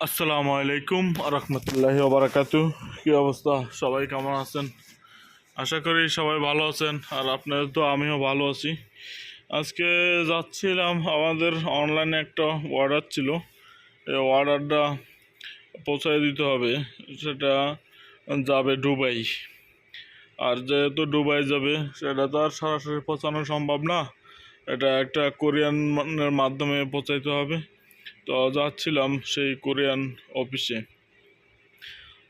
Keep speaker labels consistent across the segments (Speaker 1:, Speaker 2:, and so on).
Speaker 1: আসসালামু আলাইকুম রহমতুল্লাহি ওবরাকাতু কি অবস্থা? সবাই কেমন আছেন? আশা করি সবাই ভালো আছেন, আর আপনাদের তো আমিও ভালো আছি। আজকে যাচ্ছিলাম, আমাদের অনলাইনে একটা অর্ডার ছিল। এই অর্ডারটা পৌঁছায় দিতে হবে। সেটা যাবে দুবাই। আর যেহেতু দুবাই যাবে, সেটা তো আর সরাসরি পৌঁছানো সম্ভব না। এটা একটা কোরিয়ানের মাধ্যমে পৌঁছাইতে হবে। তো যাচ্ছিলাম সেই কোরিয়ান অফিসে।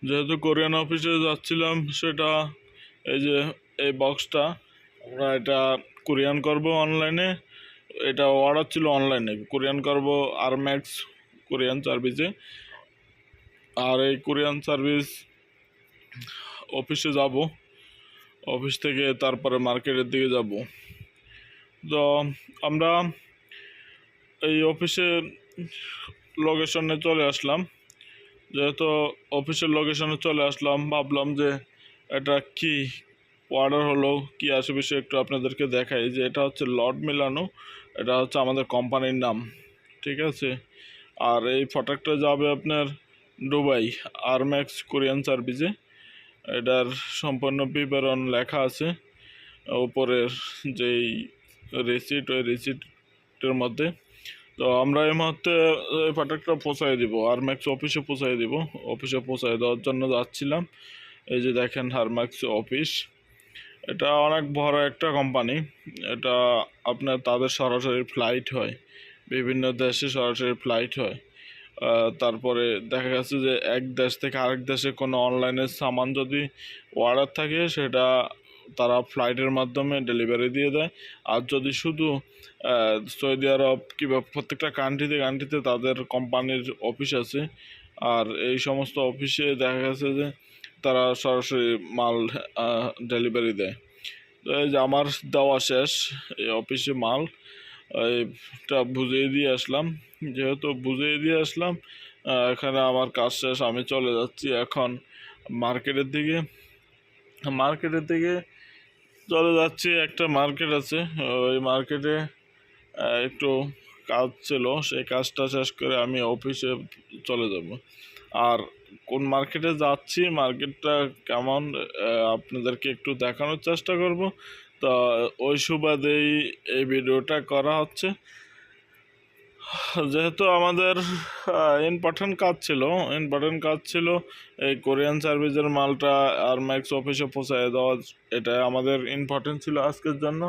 Speaker 1: যেহেতু কোরিয়ান অফিসে যাচ্ছিলাম, সেটা এই যে, এই বক্সটা আমরা এটা কোরিয়ান করব অনলাইনে এটা অর্ডার ছিল অনলাইনে কোরিয়ান করব আর ম্যাক্স কোরিয়ান সার্ভিসে আর এই কোরিয়ান সার্ভিস অফিসে যাব। অফিস থেকে তারপরে মার্কেটের দিকে যাব। তো আমরা এই অফিসের লোকেশনে চলে আসলাম। যেহেতু অফিসের লোকেশনে চলে আসলাম, ভাবলাম যে এটা কি অর্ডার হলো, কি বিষয়ে একটু আপনাদেরকে দেখাই যে এটা হচ্ছে লর্ড মিলানো এটা হচ্ছে আমাদের কোম্পানির নাম, ঠিক আছে? আর এই প্রোডাক্টটা যাবে আপনার দুবাই আরম্যাক্স কোরিয়ান সার্ভিসে এটার সম্পূর্ণ বিবরণ লেখা আছে, উপরের যেই রিসিট ওই রিসিটের মধ্যে। তো আমরা এই মুহূর্তে এই প্রোডাক্টটা পৌঁছাই দিব আরম্যাক্স অফিসে পৌঁছাই দিব। অফিসে পৌঁছাই দেওয়ার জন্য যাচ্ছিলাম। এই যে দেখেন হারম্যাক্স অফিস এটা অনেক বড় একটা কোম্পানি এটা আপনার তাদের সরাসরি ফ্লাইট হয়। বিভিন্ন দেশে সরাসরি ফ্লাইট হয়। তারপরে দেখা গেছে যে এক দেশ থেকে আরেক দেশে কোনো অনলাইনের সামান যদি অর্ডার থাকে, সেটা তারা ফ্লাইটের মাধ্যমে ডেলিভারি দিয়ে দেয়। আর যদি শুধু সৌদি আরব কিংবা প্রত্যেকটা কান্ট্রিতে কান্ট্রিতে তাদের কোম্পানির অফিস আছে। আর এই সমস্ত অফিসে দেখা গেছে যে, তারা সরাসরি মাল ডেলিভারি দেয়। তো এই যে আমার দেওয়া শেষ এই অফিসে মাল এটা বুঝিয়ে দিয়ে আসলাম। যেহেতু বুঝিয়ে দিয়ে আসলাম এখানে আমার কাজ শেষ, আমি চলে যাচ্ছি এখন মার্কেটের দিকে। মার্কেটের দিকে চলে যাচ্ছি, একটা মার্কেট আছে। ওই মার্কেটে একটু কাজ ছিল, সেই কাজটা শেষ করে আমি অফিসে চলে যাব। আর কোন মার্কেটে যাচ্ছি মার্কেটটা কেমন আপনাদেরকে একটু দেখানোর চেষ্টা করব। তা, ওই সুবাদেই এই ভিডিওটা করা হচ্ছে। যেহেতু আমাদের ইম্পর্টেন্ট কাজ ছিল ইম্পর্টেন্ট কাজ ছিল এই কোরিয়ান সার্ভিসের মালটা আর ম্যাক্স অফিসে পৌঁছায় দেওয়া এটা আমাদের ইম্পর্টেন্ট ছিল আজকের জন্য।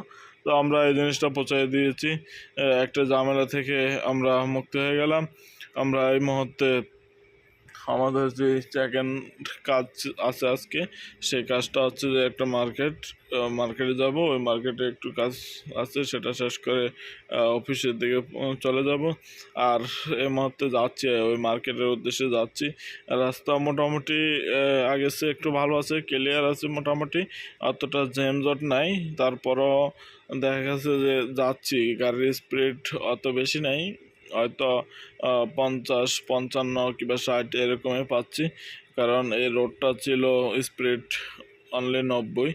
Speaker 1: তো আমরা এই জিনিসটা পৌঁছায় দিয়েছি। একটা ঝামেলা থেকে আমরা মুক্ত হয়ে গেলাম। আমরা এই মুহূর্তে আমাদের যে সেকেন্ড কাজ আছে আজকে, সেই কাজটা হচ্ছে যে একটা মার্কেট মার্কেটে যাব। ওই মার্কেটে একটু কাজ আছে, সেটা শেষ করে অফিসের দিকে চলে যাব। আর এই মুহূর্তে যাচ্ছি, ওই মার্কেটের উদ্দেশ্যে যাচ্ছি। রাস্তা মোটামুটি আগের চেয়ে একটু ভালো আছে ক্লিয়ার আছে মোটামুটি। অতটা জ্যামজট নাই। তারপরও দেখা গেছে যে যাচ্ছি, গাড়ির স্পিড অত বেশি নাই। হয়তো পঞ্চাশ, পঞ্চান্ন কিংবা ষাট এরকমই পাচ্ছি। কারণ এই রোডটা ছিল স্পিড অনলি নব্বই।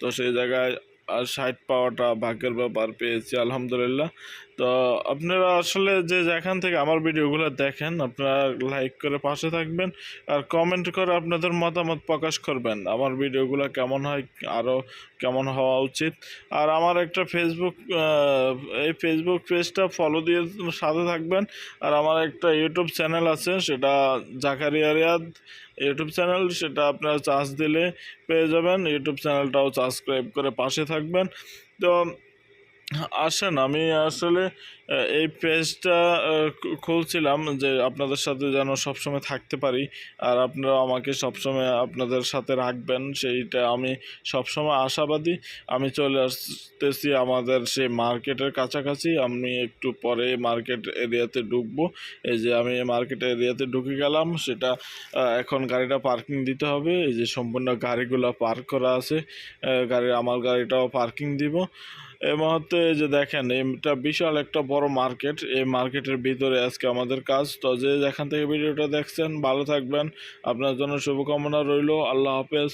Speaker 1: তো সেই জায়গায় ষাট পাওয়াটা ভাগ্যের ব্যাপার পেয়েছি, আলহামদুলিল্লাহ। তো আপনারা আসলে যে যেখান থেকে আমার ভিডিওগুলো দেখেন, আপনারা লাইক করে পাশে থাকবেন আর কমেন্ট করে আপনাদের মতামত প্রকাশ করবেন, আমার ভিডিওগুলো কেমন হয়, আরও কেমন হওয়া উচিত। আর আমার একটা ফেসবুক এই ফেসবুক পেজটা ফলো দিয়ে সাথে থাকবেন। আর আমার একটা ইউটিউব চ্যানেল আছে, সেটা জাকারিয়া রিয়াদ। ইউটিউব চ্যানেল সেটা আপনারা চার্জ দিলে পেয়ে যাবেন। ইউটিউব চ্যানেলটাও সাবস্ক্রাইব করে পাশে থাকবেন। তো আসেন, আমি আসলে এই পেজটা খুলছিলাম যে আপনাদের সাথে যেন সবসময় থাকতে পারি আর আপনারা আমাকে সবসময় আপনাদের সাথে রাখবেন। সেইটা আমি সবসময় আশাবাদী। আমি চলে আসতেছি আমাদের সেই মার্কেটের কাছাকাছি। আমি একটু পরে মার্কেট এরিয়াতে ঢুকবো। এই যে আমি মার্কেট এরিয়াতে ঢুকে গেলাম। সেটা এখন গাড়িটা পার্কিং দিতে হবে। এই যে সম্পূর্ণ গাড়িগুলো পার্ক করা আছে। গাড়ি, আমার গাড়িটাও পার্কিং দিব। এ মুহূর্তে এই যে দেখেন, এটা বিশাল একটা বড় মার্কেট। এই মার্কেটের ভিতরে আজকে আমাদের কাজ। তো যে যেখান থেকে ভিডিওটা দেখছেন, ভালো থাকবেন। আপনার জন্য শুভকামনা রইল। আল্লাহ হাফেজ।